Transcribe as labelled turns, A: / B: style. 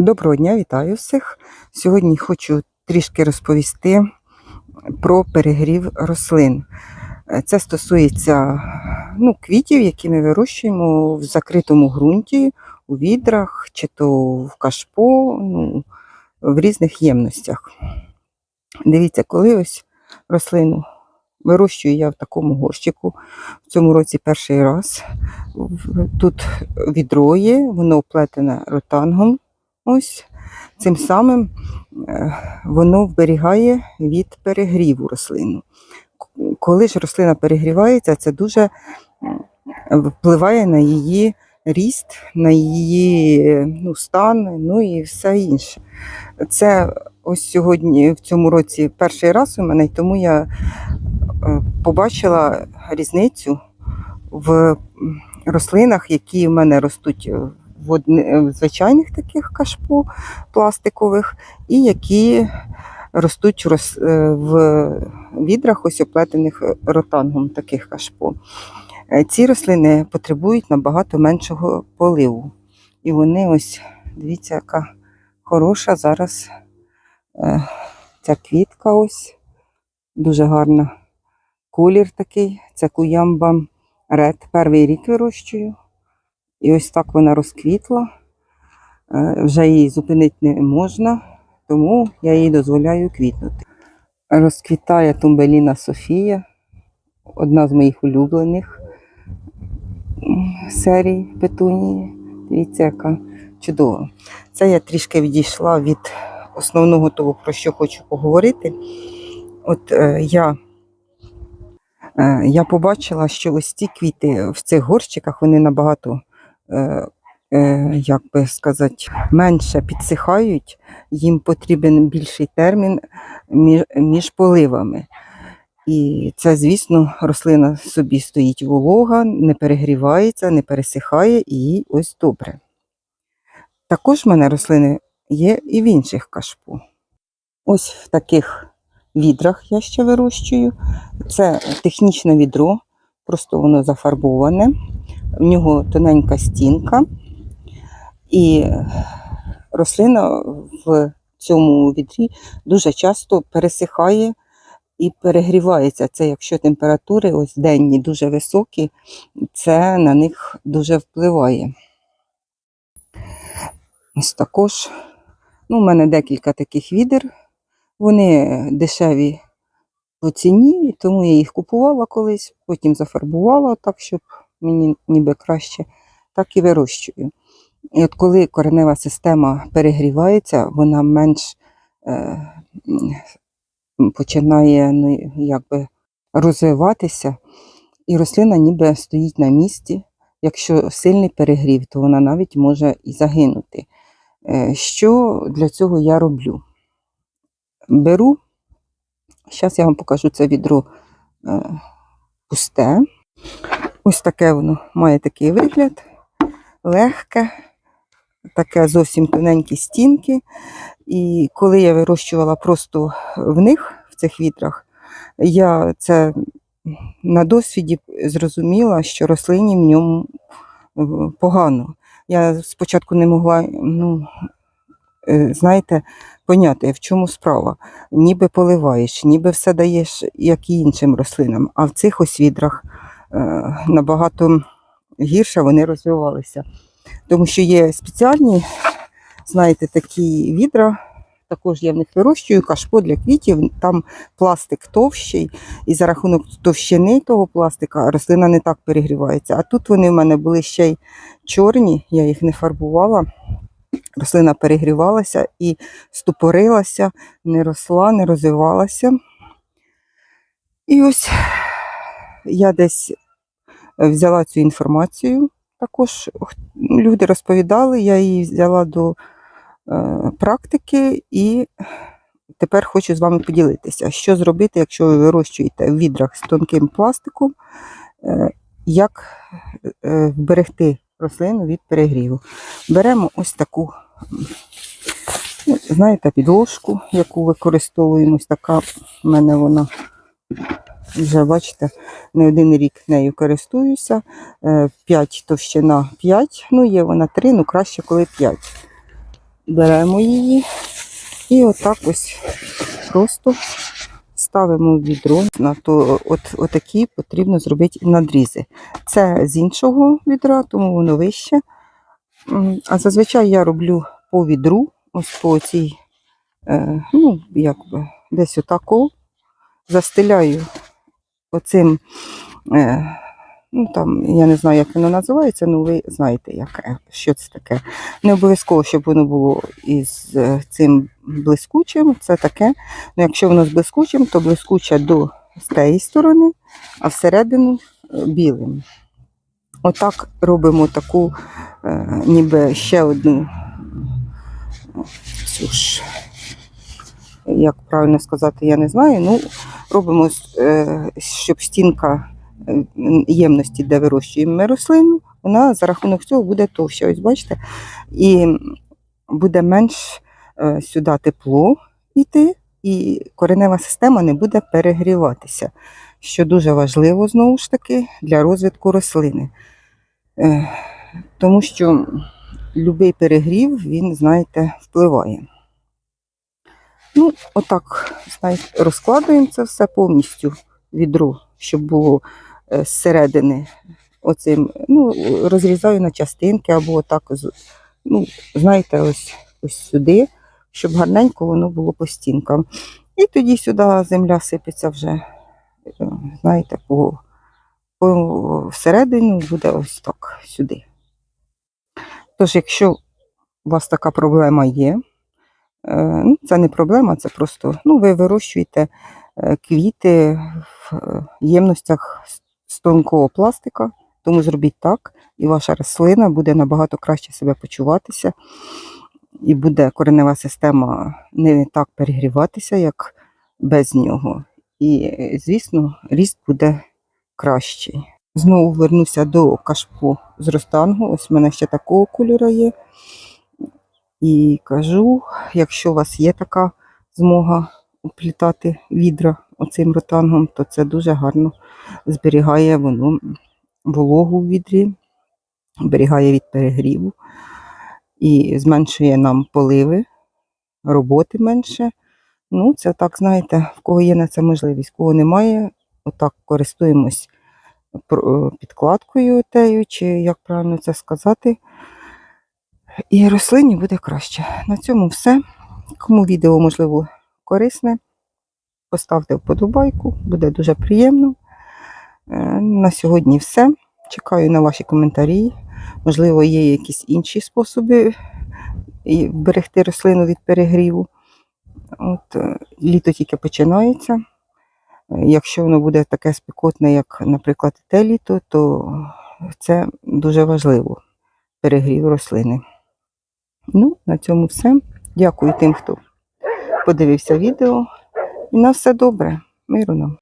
A: Доброго дня, вітаю всіх. Сьогодні хочу трішки розповісти про перегрів рослин. Це стосується ну, квітів, які ми вирощуємо в закритому ґрунті, у відрах чи то в кашпо, ну, в різних ємностях. Дивіться, коли ось рослину вирощую я в такому горщику, в цьому році перший раз. Тут відро є, воно оплетене ротангом. Ось цим самим е, воно вберігає від перегріву рослину. Коли ж рослина перегрівається, це дуже впливає на її ріст, на її ну, стан, ну і все інше. Це ось сьогодні, в цьому році, перший раз у мене, і тому я е, побачила різницю в рослинах, які в мене ростуть е, одни- в звичайних таких кашпо пластикових, і які ростуть в е, в відрах, ось оплетених ротангом таких кашпо. Е, Ці рослини потребують набагато меншого поливу. І вони ось, дивіться, яка хороша зараз е, ця квітка ось. Дуже гарна. Колір такий, це куямба ред. Перший рік вирощую. І ось так вона розквітла. Е, Вже її зупинити не можна, тому я їй дозволяю квітнути. Розквітає тумбеліна Софія, одна з моїх улюблених серій петунії. Дивіться, яка чудова. Це я трішки відійшла від основного того, про що хочу поговорити. От е, я, е, я побачила, що ось ці квіти в цих горщиках вони набагато, як би сказати, менше підсихають, їм потрібен більший термін між, поливами. І це, звісно, рослина собі стоїть волога, не перегрівається, не пересихає і їй ось добре. Також в мене рослини є і в інших кашпо. Ось в таких відрах я ще вирощую. Це технічне відро, просто воно зафарбоване. В нього тоненька стінка. І рослина в цьому відрі дуже часто пересихає і перегрівається. Це якщо температури ось денні дуже високі, це на них дуже впливає. Ось також. Ну, у мене декілька таких відер. Вони дешеві по ціні, тому я їх купувала колись, потім зафарбувала так, щоб мені ніби краще, так і вирощую. І от коли коренева система перегрівається, вона менш е, починає ну, якби розвиватися, і рослина ніби стоїть на місці. Якщо сильний перегрів, то вона навіть може і загинути. Е, Що для цього я роблю? Беру, зараз я вам покажу це відро е, пусте. Ось таке воно має такий вигляд, легке, таке зовсім тоненькі стінки. І коли я вирощувала просто в них, в цих відрах, я це на досвіді зрозуміла, що рослині в ньому е, погано. Я спочатку не могла, ну, е, знаєте, поняти, в чому справа. Ніби поливаєш, ніби все даєш, як і іншим рослинам, а в цих ось відрах набагато гірше вони розвивалися. Тому що є спеціальні, знаєте, такі відра, також я в них вирощую, кашпо для квітів, там пластик товщий, і за рахунок товщини того пластика рослина не так перегрівається. А тут вони в мене були ще й чорні, я їх не фарбувала. Рослина перегрівалася і ступорилася, не росла, не розвивалася. І ось я десь взяла цю інформацію. Також люди розповідали, я її взяла до е, практики і тепер хочу з вами поділитися, що зробити, якщо ви вирощуєте в відрах з тонким пластиком, е, як е, вберегти рослину від перегріву. Беремо ось таку, ну, знаєте, підложку, яку використовуємо. Ось така в мене вона вже, бачите, не один рік нею користуюся. 5 товщина 5, ну є вона 3, ну краще, коли 5. беремо її і отак ось просто ставимо в відро. На от, отакі потрібно зробити надрізи. Це з іншого відра, тому воно вище. А зазвичай я роблю по відру, ось по цій, е, ну, якби десь отако, застеляю оцим, е, ну там, я не знаю, як воно називається, ну ви знаєте, як, що це таке. Не обов'язково, щоб воно було із е, цим блискучим, це таке. Ну, якщо воно з блискучим, то блискуче до з тієї сторони, а всередину е, білим. Отак робимо таку, ніби ще одну е, цю ж, як правильно сказати, я не знаю. Ну, робимо, е, щоб стінка е, ємності, де вирощуємо ми рослину, вона за рахунок цього буде товща. Ось бачите, і буде менш е, сюди тепло йти, і коренева система не буде перегріватися, що дуже важливо знову ж таки для розвитку рослини. Тому що будь-який перегрів, він, знаєте, впливає. Ну, отак, знаєте, розкладуємо це все повністю відро, щоб було е, зсередини оцим, ну, розрізаю на частинки або отак, ну, знаєте, ось, ось сюди, щоб гарненько воно було по стінкам. І тоді сюди земля сипеться вже, е, знаєте, по, по всередину буде ось так сюди. Тож, якщо у вас така проблема є, ну, це не проблема, це просто ну, ви вирощуєте е, квіти в е, ємностях з- тонкого пластика, тому зробіть так, і ваша рослина буде набагато краще себе почуватися, і буде коренева система не так перегріватися, як без нього. І, е, звісно, ріст буде кращий. Знову вернуся до кашпо з ростангу. Ось в мене ще такого кольору є. І кажу, якщо у вас є така змога оплітати відра оцим ротангом, то це дуже гарно зберігає воно вологу в відрі, зберігає від перегріву і зменшує нам поливи, роботи менше. Ну, це так, знаєте, в кого є на це можливість, кого немає, отак користуємось про- підкладкою тею, чи як правильно це сказати. І рослині буде краще. На цьому все. Кому відео, можливо, корисне, поставте вподобайку, буде дуже приємно. Е, На сьогодні все. Чекаю на ваші коментарі. Можливо, є якісь інші способи і вберегти рослину від перегріву. От, е, літо тільки починається. Якщо воно буде таке спекотне, як, наприклад, те літо, то це дуже важливо перегрів рослини. Ну, на цьому все. Дякую тим, хто подивився відео. І на все добре. Миру нам.